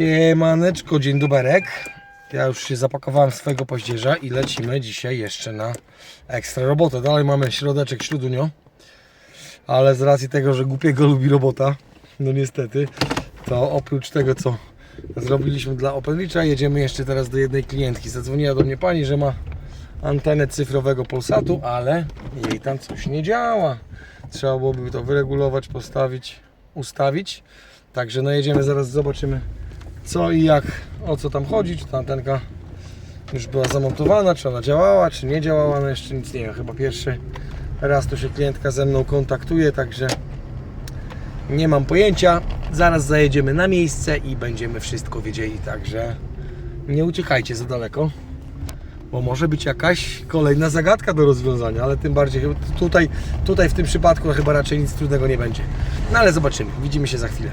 Siemaneczko, dzień doberek. Ja już się zapakowałem swojego poździerza i lecimy dzisiaj jeszcze na ekstra robotę. Dalej mamy środeczek śródunio, ale z racji tego, że głupiego lubi robota, no niestety, to oprócz tego co zrobiliśmy dla OpenReacha, jedziemy jeszcze teraz do jednej klientki. Zadzwoniła do mnie pani, że ma antenę cyfrowego Polsatu, ale jej tam coś nie działa. Trzeba byłoby to wyregulować, postawić, ustawić. Także no jedziemy, zaraz zobaczymy co i jak, o co tam chodzi, czy ta antenka już była zamontowana, czy ona działała, czy nie działała, no jeszcze nic nie wiem, chyba pierwszy raz tu się klientka ze mną kontaktuje, także nie mam pojęcia, zaraz zajedziemy na miejsce i będziemy wszystko wiedzieli, także nie uciekajcie za daleko, bo może być jakaś kolejna zagadka do rozwiązania, ale tym bardziej tutaj, tutaj w tym przypadku chyba raczej nic trudnego nie będzie, no ale zobaczymy, widzimy się za chwilę.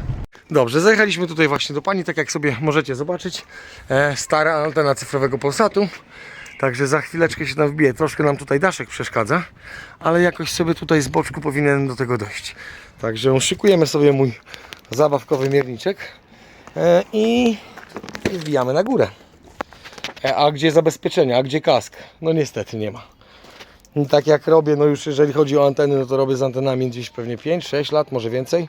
Dobrze, zajechaliśmy tutaj właśnie do Pani, tak jak sobie możecie zobaczyć. E, stara antena cyfrowego Polsatu. Także za chwileczkę się tam wbije. Troszkę nam tutaj daszek przeszkadza, ale jakoś sobie tutaj z boczku powinienem do tego dojść. Także szykujemy sobie mój zabawkowy mierniczek e, i, wbijamy na górę. E, a gdzie zabezpieczenie, a gdzie kask? No niestety nie ma. I tak jak robię, no już jeżeli chodzi o anteny, no to robię z antenami gdzieś pewnie 5-6 lat, może więcej.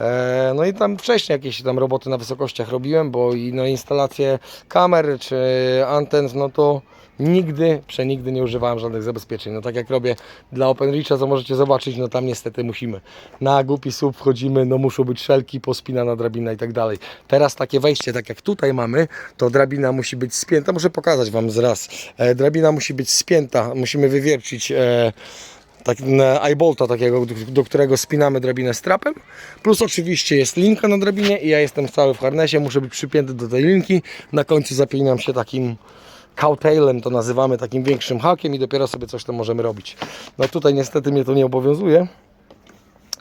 E, No i tam wcześniej jakieś tam roboty na wysokościach robiłem, bo i no instalacje kamer czy anten, no to nigdy, przenigdy nie używałem żadnych zabezpieczeń. No tak jak robię dla OpenReacha, co możecie zobaczyć, no tam niestety musimy. Na głupi słup wchodzimy, no muszą być szelki, pospinana drabina i tak dalej. Teraz takie wejście, tak jak tutaj mamy, to drabina musi być spięta. Muszę pokazać Wam zraz. E, drabina musi być spięta, musimy wywiercić e, tak, eyebolta takiego, do, do którego spinamy drabinę strapem. Plus oczywiście jest linka na drabinie i ja jestem cały w harnesie, muszę być przypięty do tej linki. Na końcu zapinam się takim cowtailem, to nazywamy takim większym hakiem i dopiero sobie coś tam możemy robić. No tutaj niestety mnie to nie obowiązuje.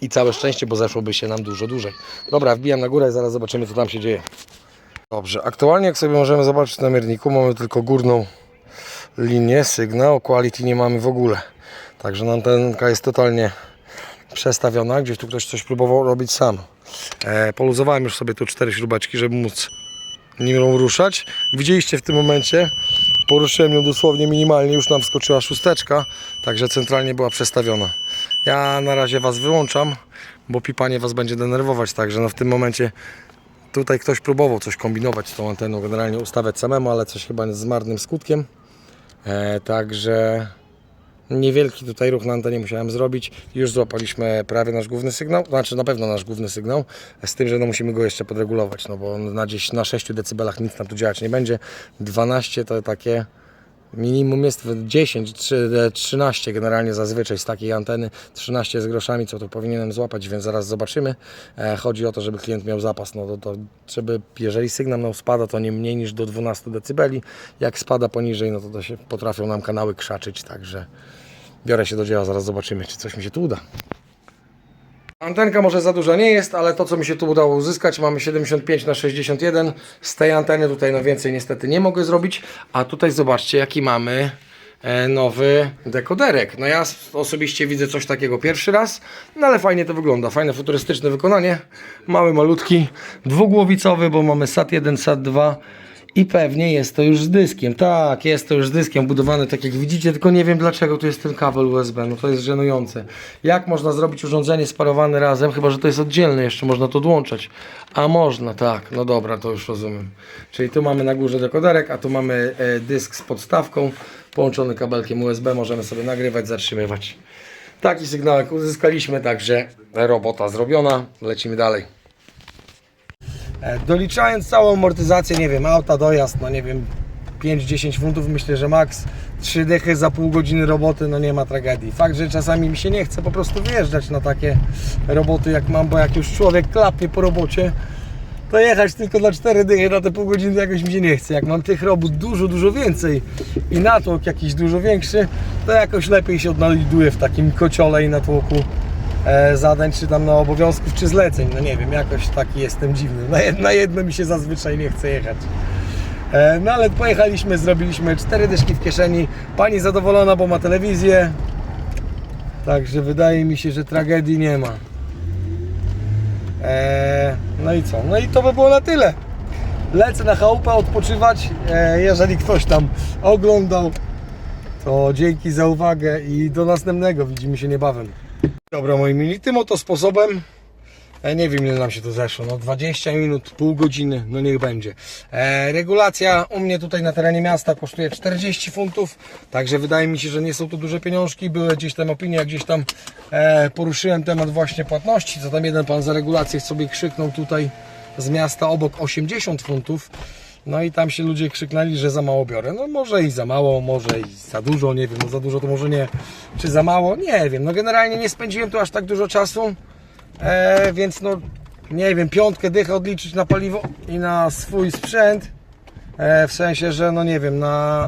I całe szczęście, bo zeszłoby się nam dużo dłużej. Dobra, wbijam na górę i zaraz zobaczymy co tam się dzieje. Dobrze, aktualnie jak sobie możemy zobaczyć na mierniku, mamy tylko górną linię, sygnał, quality nie mamy w ogóle. Także antenka jest totalnie przestawiona, gdzieś tu ktoś coś próbował robić sam. E, poluzowałem już sobie tu cztery śrubeczki, żeby móc nią ruszać. Widzieliście w tym momencie, poruszyłem ją dosłownie minimalnie, już nam wskoczyła szósteczka, także centralnie była przestawiona. Ja na razie Was wyłączam, bo pipanie Was będzie denerwować, także no w tym momencie tutaj ktoś próbował coś kombinować z tą anteną, generalnie ustawiać samemu, ale coś chyba z marnym skutkiem. E, także niewielki tutaj ruch na antenie musiałem zrobić. Już złapaliśmy prawie nasz główny sygnał, znaczy na pewno nasz główny sygnał, z tym, że no musimy go jeszcze podregulować, no bo na gdzieś na 6 dB nic nam tu działać nie będzie. 12 to takie minimum jest 10, trzy- 13 generalnie zazwyczaj z takiej anteny, 13 z groszami, co tu powinienem złapać, więc zaraz zobaczymy. E, chodzi o to, żeby klient miał zapas, no to, to żeby, jeżeli sygnał nam spada, to nie mniej niż do 12 dB, jak spada poniżej, no to, to się potrafią nam kanały krzaczyć, także biorę się do dzieła, zaraz zobaczymy, czy coś mi się tu uda. Antenka może za duża nie jest, ale to co mi się tu udało uzyskać, mamy 75 na 61 Z tej anteny tutaj no więcej niestety nie mogę zrobić. A tutaj zobaczcie jaki mamy e, nowy dekoderek. No ja osobiście widzę coś takiego pierwszy raz, no ale fajnie to wygląda. Fajne futurystyczne wykonanie. Mały, malutki, dwugłowicowy, bo mamy SAT1, SAT2 i pewnie jest to już z dyskiem. Tak, jest to już z dyskiem budowany, tak jak widzicie, tylko nie wiem dlaczego tu jest ten kabel USB. No to jest żenujące. Jak można zrobić urządzenie sparowane razem, chyba że to jest oddzielne, jeszcze można to odłączać. A można, tak, no dobra, to już rozumiem. Czyli tu mamy na górze dekoderek, a tu mamy e, dysk z podstawką, połączony kabelkiem USB, możemy sobie nagrywać, zatrzymywać. Taki sygnałek uzyskaliśmy, także robota zrobiona, lecimy dalej. E, Doliczając całą amortyzację, nie wiem, auta, dojazd, no nie wiem, 5-10 funtów, myślę, że maks 3 dychy za pół godziny roboty, no nie ma tragedii. Fakt, że czasami mi się nie chce po prostu wyjeżdżać na takie roboty jak mam, bo jak już człowiek klapie po robocie, to jechać tylko dla 4 dychy na te pół godziny jakoś mi się nie chce. Jak mam tych robót dużo, dużo więcej i natłok jakiś dużo większy, to jakoś lepiej się odnajduję w takim kociole i natłoku zadań, czy tam na obowiązków, czy zleceń. No nie wiem, jakoś taki jestem dziwny. Na jedno, na jedno mi się zazwyczaj nie chce jechać. E, no ale pojechaliśmy, zrobiliśmy cztery dyszki w kieszeni. Pani zadowolona, bo ma telewizję. Także wydaje mi się, że tragedii nie ma. E, no i co? No i to by było na tyle. lecę na chałupę odpoczywać. E, jeżeli ktoś tam oglądał, to dzięki za uwagę i do następnego. Widzimy się niebawem. Dobra, moi mili, tym oto sposobem e, nie wiem ile nam się to zeszło, no 20 minut, pół godziny, no niech będzie. E, regulacja u mnie tutaj na terenie miasta kosztuje 40 funtów, także wydaje mi się, że nie są to duże pieniążki. Były gdzieś tam opinie, jak gdzieś tam e, poruszyłem temat właśnie płatności, co tam jeden pan za regulację sobie krzyknął tutaj z miasta obok 80 funtów. No i tam się ludzie krzyknęli, że za mało biorę. No może i za mało, może i za dużo, nie wiem, no za dużo to może nie, czy za mało, nie wiem. No generalnie nie spędziłem tu aż tak dużo czasu, e, więc no nie wiem, piątkę dychę odliczyć na paliwo i na swój sprzęt. E, w sensie, że no nie wiem, na